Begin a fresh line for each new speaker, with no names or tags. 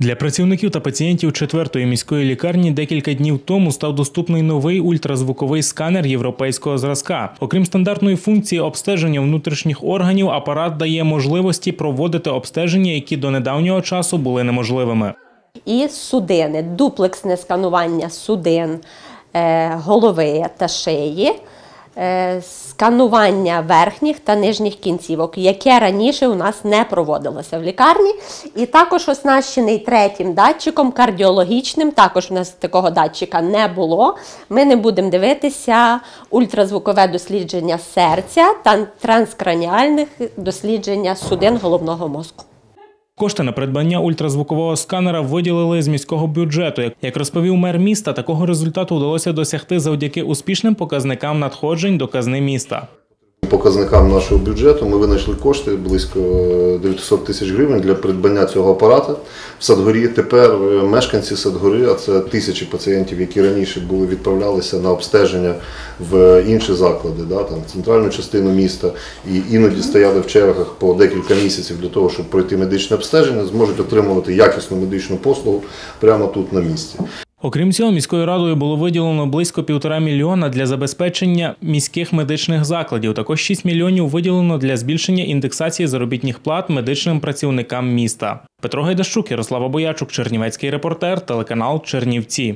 Для працівників та пацієнтів четвертої міської лікарні декілька днів тому став доступний новий ультразвуковий сканер європейського зразка. Окрім стандартної функції обстеження внутрішніх органів, апарат дає можливості проводити обстеження, які до недавнього часу були неможливими.
і судини, дуплексне сканування судин е, голови та шиї, сканування верхніх та нижніх кінцівок, яке раніше у нас не проводилося в лікарні. І також оснащений третім датчиком кардіологічним. Також у нас такого датчика не було. Ми не будемо дивитися ультразвукове дослідження серця та транскраніальних дослідження судин головного мозку.
Кошти на придбання ультразвукового сканера виділили з міського бюджету. Як розповів мер міста, такого результату вдалося досягти завдяки успішним показникам надходжень до казни міста.
Показникам нашого бюджету ми винайшли кошти близько 900 тисяч гривень для придбання цього апарата в Садгорі. Тепер е, мешканці Садгори, а це тисячі пацієнтів, які раніше були відправлялися на обстеження в інші заклади, да, там центральну частину міста, і іноді стояли в чергах по декілька місяців для того, щоб пройти медичне обстеження, зможуть отримувати якісну медичну послугу прямо тут на місці.
Окрім цього, міською радою було виділено близько півтора мільйона для забезпечення міських медичних закладів. Також 6 мільйонів виділено для збільшення індексації заробітних плат медичним працівникам міста. Петро Гайдащук, Ярослава Боячук, Чернівецький репортер, телеканал Чернівці.